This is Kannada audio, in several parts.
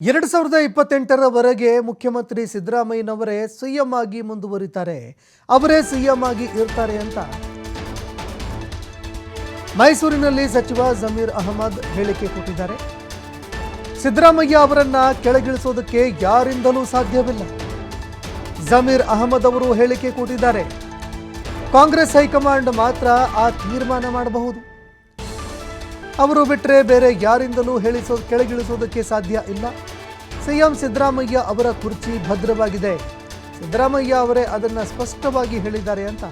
ಎರಡು ಸಾವಿರದ ಇಪ್ಪತ್ತೆಂಟರವರೆಗೆ ಮುಖ್ಯಮಂತ್ರಿ ಸಿದ್ದರಾಮಯ್ಯನವರೇ ಸಿಎಂ ಆಗಿ ಮುಂದುವರಿತಾರೆ. ಅವರೇ ಸಿಎಂ ಆಗಿ ಇರ್ತಾರೆ ಅಂತ ಮೈಸೂರಿನಲ್ಲಿ ಸಚಿವ ಜಮೀರ್ ಅಹಮದ್ ಹೇಳಿಕೆ ಕೊಟ್ಟಿದ್ದಾರೆ. ಸಿದ್ದರಾಮಯ್ಯ ಅವರನ್ನ ಕೆಳಗಿಳಿಸೋದಕ್ಕೆ ಯಾರಿಂದಲೂ ಸಾಧ್ಯವಿಲ್ಲ. ಜಮೀರ್ ಅಹಮದ್ ಅವರು ಹೇಳಿಕೆ ಕೊಟ್ಟಿದ್ದಾರೆ. ಕಾಂಗ್ರೆಸ್ ಹೈಕಮಾಂಡ್ ಮಾತ್ರ ಆ ತೀರ್ಮಾನ ಮಾಡಬಹುದು. ಅವರು ಬಿಟ್ಟರೆ ಬೇರೆ ಯಾರಿಂದಲೂ ಹೇಳಿಸೋ, ಕೆಳಗಿಳಿಸೋದಕ್ಕೆ ಸಾಧ್ಯ ಇಲ್ಲ. ಸಿಎಂ ಸಿದ್ದರಾಮಯ್ಯ ಅವರ ಕುರ್ಚಿ ಭದ್ರವಾಗಿದೆ. ಸಿದ್ದರಾಮಯ್ಯ ಅವರೇ ಅದನ್ನು ಸ್ಪಷ್ಟವಾಗಿ ಹೇಳಿದ್ದಾರೆ ಅಂತ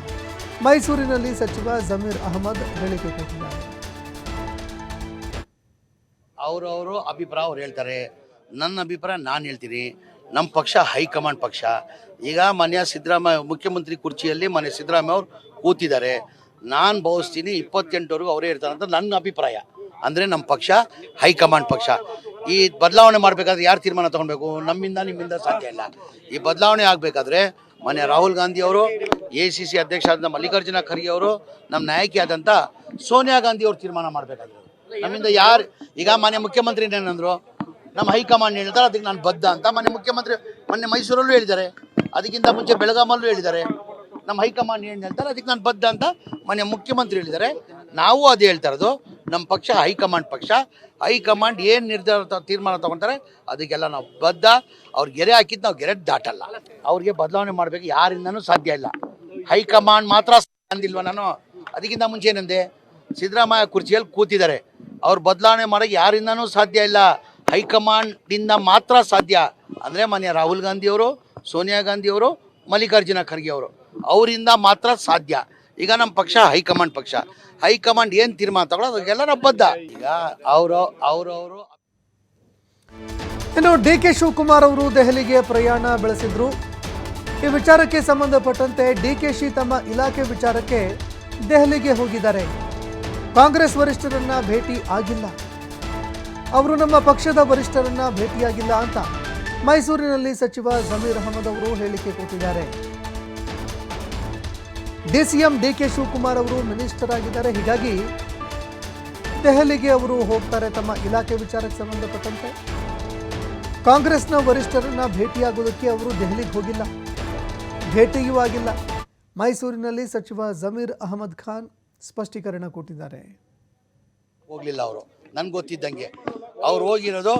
ಮೈಸೂರಿನಲ್ಲಿ ಸಚಿವ ಜಮೀರ್ ಅಹಮದ್ ಹೇಳಿಕೆ ಕೊಟ್ಟಿದ್ದಾರೆ. ಅವರವರು ಅಭಿಪ್ರಾಯ ಅವ್ರು ಹೇಳ್ತಾರೆ. ನನ್ನ ಅಭಿಪ್ರಾಯ ನಾನು ಹೇಳ್ತೀನಿ. ನಮ್ಮ ಪಕ್ಷ ಹೈಕಮಾಂಡ್ ಪಕ್ಷ. ಈಗ ಮನೆಯ ಸಿದ್ದರಾಮಯ್ಯ ಮುಖ್ಯಮಂತ್ರಿ ಕುರ್ಚಿಯಲ್ಲಿ ಮನೆ ಸಿದ್ದರಾಮಯ್ಯ ಅವರು ಕೂತಿದ್ದಾರೆ. ನಾನು ಭಾವಿಸ್ತೀನಿ ಇಪ್ಪತ್ತೆಂಟವರೆಗೂ ಅವರೇ ಇರ್ತಾರೆ ಅಂತ ನನ್ನ ಅಭಿಪ್ರಾಯ. ಅಂದರೆ ನಮ್ಮ ಪಕ್ಷ, ಹೈಕಮಾಂಡ್ ಪಕ್ಷ. ಈ ಬದಲಾವಣೆ ಮಾಡಬೇಕಾದ್ರೆ ಯಾರು ತೀರ್ಮಾನ ತಗೊಳ್ಬೇಕು ನಮ್ಮಿಂದ, ನಿಮ್ಮಿಂದ ಸಾಧ್ಯ ಇಲ್ಲ. ಈ ಬದಲಾವಣೆ ಆಗಬೇಕಾದ್ರೆ ಮನೆ ರಾಹುಲ್ ಗಾಂಧಿ ಅವರು, ಎ ಸಿ ಸಿ ಅಧ್ಯಕ್ಷ ಆದ ಮಲ್ಲಿಕಾರ್ಜುನ ಖರ್ಗೆ ಅವರು ನಮ್ಮ ನಾಯಕಿ ಆದಂಥ ಸೋನಿಯಾ ಗಾಂಧಿ ಅವರು ತೀರ್ಮಾನ ಮಾಡಬೇಕಾದ್ರೆ ನಮ್ಮಿಂದ ಯಾರು, ಈಗ ಮಾನ್ಯ ಮುಖ್ಯಮಂತ್ರಿ ಏನಂದ್ರು ನಮ್ಮ ಹೈಕಮಾಂಡ್ ಹೇಳ್ತಾರೆ, ಅದಕ್ಕೆ ನಾನು ಬದ್ಧ ಅಂತ ಮೊನ್ನೆ ಮುಖ್ಯಮಂತ್ರಿ ಮೊನ್ನೆ ಮೈಸೂರಲ್ಲೂ ಹೇಳಿದ್ದಾರೆ. ಅದಕ್ಕಿಂತ ಮುಂಚೆ ಬೆಳಗಾಮಲ್ಲೂ ಹೇಳಿದ್ದಾರೆ. ನಮ್ಮ ಹೈಕಮಾಂಡ್ ಏನು ಹೇಳ್ತಾರೆ, ಅದಕ್ಕೆ ನಾನು ಬದ್ಧ ಅಂತ ಮೊನ್ನೆ ಮುಖ್ಯಮಂತ್ರಿ ಹೇಳಿದ್ದಾರೆ. ನಾವು ಅದು ಹೇಳ್ತಾ ಇರೋದು. ನಮ್ಮ ಪಕ್ಷ, ಹೈಕಮಾಂಡ್ ಪಕ್ಷ. ಹೈಕಮಾಂಡ್ ಏನು ನಿರ್ಧಾರ ತೀರ್ಮಾನ ತಗೊತಾರೆ, ಅದಕ್ಕೆಲ್ಲ ನಾವು ಬದ್ಧ. ಅವ್ರು ಗೆರೆ ಹಾಕಿದ್ದು ನಾವು ಗೆರೆ ದಾಟಲ್ಲ. ಅವ್ರಿಗೆ ಬದಲಾವಣೆ ಮಾಡಬೇಕು, ಯಾರಿಂದನೂ ಸಾಧ್ಯ ಇಲ್ಲ. ಹೈಕಮಾಂಡ್ ಮಾತ್ರ ಅಂದಿಲ್ವ ನಾನು? ಅದಕ್ಕಿಂತ ಮುಂಚೆ ಏನಂದೆ? ಸಿದ್ದರಾಮಯ್ಯ ಕುರ್ಚಿಯಲ್ಲಿ ಕೂತಿದ್ದಾರೆ. ಅವ್ರು ಬದಲಾವಣೆ ಮಾಡೋಕೆ ಯಾರಿಂದನೂ ಸಾಧ್ಯ ಇಲ್ಲ. ಹೈಕಮಾಂಡಿಂದ ಮಾತ್ರ ಸಾಧ್ಯ. ಅಂದರೆ ಮಾನ್ಯ ರಾಹುಲ್ ಗಾಂಧಿಯವರು, ಸೋನಿಯಾ ಗಾಂಧಿಯವರು, ಮಲ್ಲಿಕಾರ್ಜುನ ಖರ್ಗೆ ಅವರು. ಅವರಿಂದ ಮಾತ್ರ ಸಾಧ್ಯ. ಈಗ ನಮ್ಮ ಪಕ್ಷ, ಹೈಕಮಾಂಡ್ ಪಕ್ಷ. ಹೈಕಮಾಂಡ್ ಏನು ತೀರ್ಮಾನ ತಗೊಳ್ಳೋ ಅದಕ್ಕೆಲ್ಲ ನಾವು ಬದ್ಧ. ಈಗ ಅವರು, ಅವರವರು ಇನ್ನು ಡಿ ಕೆ ಶಿವಕುಮಾರ್ ಅವರು ದೆಹಲಿಗೆ ಪ್ರಯಾಣ ಬೆಳೆಸಿದ್ರು. ಈ ವಿಚಾರಕ್ಕೆ ಸಂಬಂಧಪಟ್ಟಂತೆ ಡಿ ಕೆ ಶಿ ತಮ್ಮ ಇಲಾಖೆ ವಿಚಾರಕ್ಕೆ ದೆಹಲಿಗೆ ಹೋಗಿದ್ದಾರೆ. ಕಾಂಗ್ರೆಸ್ ವರಿಷ್ಠರನ್ನ ಭೇಟಿ ಆಗಿಲ್ಲ. ಅವರು ನಮ್ಮ ಪಕ್ಷದ ವರಿಷ್ಠರನ್ನ ಭೇಟಿಯಾಗಿಲ್ಲ ಅಂತ ಮೈಸೂರಿನಲ್ಲಿ ಸಚಿವ ಜಮೀರ್ ಅಹಮದ್ ಅವರು ಹೇಳಿಕೆ ಕೊಟ್ಟಿದ್ದಾರೆ. ಡಿಸಿಎಂ ಡಿ ಕೆ ಶಿವಕುಮಾರ್ ಅವರು ಮಿನಿಸ್ಟರ್ ಆಗಿದ್ದಾರೆ ಹೀಗಾಗಿ ದೆಹಲಿಗೆ ಅವರು ಹೋಗ್ತಾರೆ ತಮ್ಮ ಇಲಾಖೆ ವಿಚಾರಕ್ಕೆ ಸಂಬಂಧಪಟ್ಟಂತೆ. ಕಾಂಗ್ರೆಸ್ನ ವರಿಷ್ಠರನ್ನ ಭೇಟಿಯಾಗೋದಕ್ಕೆ ಅವರು ದೆಹಲಿಗೆ ಹೋಗಿಲ್ಲ. ಭೇಟಿಯೂ ಆಗಿಲ್ಲ. ಮೈಸೂರಿನಲ್ಲಿ ಸಚಿವ ಜಮೀರ್ ಅಹಮದ್ ಖಾನ್ ಸ್ಪಷ್ಟೀಕರಣ ಕೊಟ್ಟಿದ್ದಾರೆ. ಹೋಗಲಿಲ್ಲ ಅವರು. ನನ್ಗೆ ಗೊತ್ತಿದ್ದಂಗೆ. ಅವ್ರು ಹೋಗಿರೋದು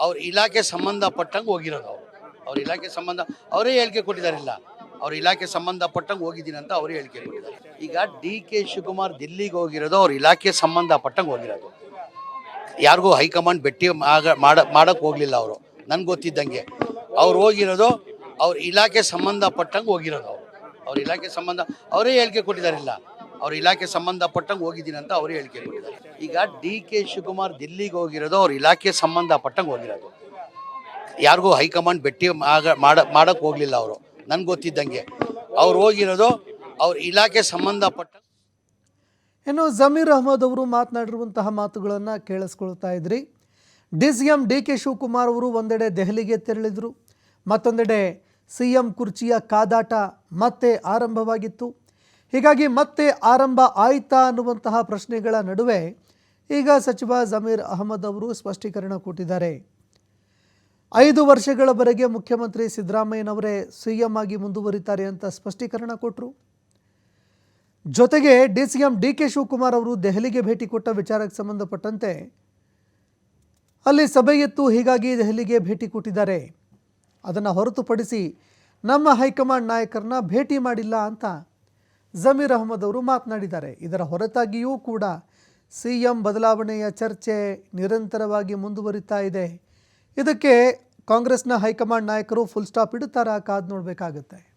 ಅವ್ರ ಇಲಾಖೆ ಸಂಬಂಧಪಟ್ಟಂಗೆ ಹೋಗಿರೋದು ಅವರು. ಅವ್ರ ಇಲಾಖೆ ಸಂಬಂಧ ಅವರೇ ಹೇಳಿಕೆ ಕೊಟ್ಟಿದ್ದಾರಿಲ್ಲ. ಅವ್ರ ಇಲಾಖೆ ಸಂಬಂಧಪಟ್ಟಂಗೆ ಹೋಗಿದ್ದೀನಿ ಅಂತ ಅವರು ಹೇಳಿಕೆ ಕೊಟ್ಟಿದ್ದಾರೆ. ಈಗ ಡಿ ಕೆ ಶಿವಕುಮಾರ್ ದಿಲ್ಲಿಗೆ ಹೋಗಿರೋದು ಅವ್ರ ಇಲಾಖೆ ಸಂಬಂಧಪಟ್ಟಂಗೆ ಹೋಗಿರೋದು. ಯಾರಿಗೂ ಹೈಕಮಾಂಡ್ ಭೇಟಿ ಮಾಡ ಮಾಡಕ್ಕೆ ಹೋಗಲಿಲ್ಲ ಅವರು. ನನ್ಗೆ ಗೊತ್ತಿದ್ದಂಗೆ. ಅವ್ರು ಹೋಗಿರೋದು ಅವ್ರ ಇಲಾಖೆ ಸಂಬಂಧಪಟ್ಟಂಗೆ ಹೋಗಿರೋದು ಅವರು. ಅವ್ರ ಇಲಾಖೆ ಸಂಬಂಧ, ಅವರೇ ಹೇಳಿಕೆ ಕೊಟ್ಟಿದ್ದಾರಿಲ್ಲ. ಅವ್ರ ಇಲಾಖೆ ಸಂಬಂಧಪಟ್ಟಂಗೆ ಹೋಗಿದ್ದೀನಿ ಅಂತ ಅವರೇ ಹೇಳಿಕೆ ಕೊಟ್ಟಿದ್ದಾರೆ. ಈಗ ಡಿ ಕೆ ಶಿವಕುಮಾರ್ ದಿಲ್ಲಿಗೆ ಹೋಗಿರೋದು ಅವ್ರ ಇಲಾಖೆ ಸಂಬಂಧಪಟ್ಟಂಗೆ ಹೋಗಿರೋದು. ಯಾರಿಗೂ ಹೈಕಮಾಂಡ್ ಭೇಟಿ ಮಾಡ ಮಾಡಕ್ಕೆ ಹೋಗಲಿಲ್ಲ ಅವರು. ನನ್ಗೆ ಗೊತ್ತಿದ್ದಂಗೆ. ಅವ್ರು ಹೋಗಿರೋದು ಅವ್ರ ಇಲಾಖೆ ಸಂಬಂಧಪಟ್ಟ ಇನ್ನು ಜಮೀರ್ ಅಹಮದ್ ಅವರು ಮಾತನಾಡಿರುವಂತಹ ಮಾತುಗಳನ್ನು ಕೇಳಿಸ್ಕೊಳ್ತಾ ಇದ್ರಿ. D C M D K Shivakumar ಅವರು ಒಂದೆಡೆ ದೆಹಲಿಗೆ ತೆರಳಿದರು. ಮತ್ತೊಂದೆಡೆ ಸಿ ಎಂ ಕುರ್ಚಿಯ ಕಾದಾಟ ಮತ್ತೆ ಆರಂಭವಾಗಿತ್ತು. ಹೀಗಾಗಿ ಮತ್ತೆ ಆರಂಭ ಆಯಿತಾ ಅನ್ನುವಂತಹ ಪ್ರಶ್ನೆಗಳ ನಡುವೆ ಈಗ ಸಚಿವ ಜಮೀರ್ ಅಹಮದ್ ಅವರು ಸ್ಪಷ್ಟೀಕರಣ ಕೊಟ್ಟಿದ್ದಾರೆ. ಐದು ವರ್ಷಗಳವರೆಗೆ ಮುಖ್ಯಮಂತ್ರಿ ಸಿದ್ದರಾಮಯ್ಯನವರೇ ಸಿ ಎಂ ಆಗಿ ಮುಂದುವರಿತಾರೆ ಅಂತ ಸ್ಪಷ್ಟೀಕರಣ ಕೊಟ್ಟರು ಜೊತೆಗೆ D C M D K Shivakumar ಅವರು ದೆಹಲಿಗೆ ಭೇಟಿ ಕೊಟ್ಟ ವಿಚಾರಕ್ಕೆ ಸಂಬಂಧಪಟ್ಟಂತೆ ಅಲ್ಲಿ ಸಭೆ ಎತ್ತು ಹೀಗಾಗಿ ದೆಹಲಿಗೆ ಭೇಟಿ ಕೊಟ್ಟಿದ್ದಾರೆ. ಅದನ್ನು ಹೊರತುಪಡಿಸಿ ನಮ್ಮ ಹೈಕಮಾಂಡ್ ನಾಯಕರನ್ನ ಭೇಟಿ ಮಾಡಿಲ್ಲ ಅಂತ ಜಮೀರ್ ಅಹಮದ್ ಅವರು ಮಾತನಾಡಿದ್ದಾರೆ. ಇದರ ಹೊರತಾಗಿಯೂ ಕೂಡ ಸಿ ಎಂ ಬದಲಾವಣೆಯ ಚರ್ಚೆ ನಿರಂತರವಾಗಿ ಮುಂದುವರಿತಾ ಇದೆ. ಇದಕ್ಕೆ ಕಾಂಗ್ರೆಸ್ನ ಹೈಕಮಾಂಡ್ ನಾಯಕರು ಫುಲ್ ಸ್ಟಾಪ್ ಇಡುತ್ತಾರಾ ಕಾದು ನೋಡಬೇಕಾಗುತ್ತೆ.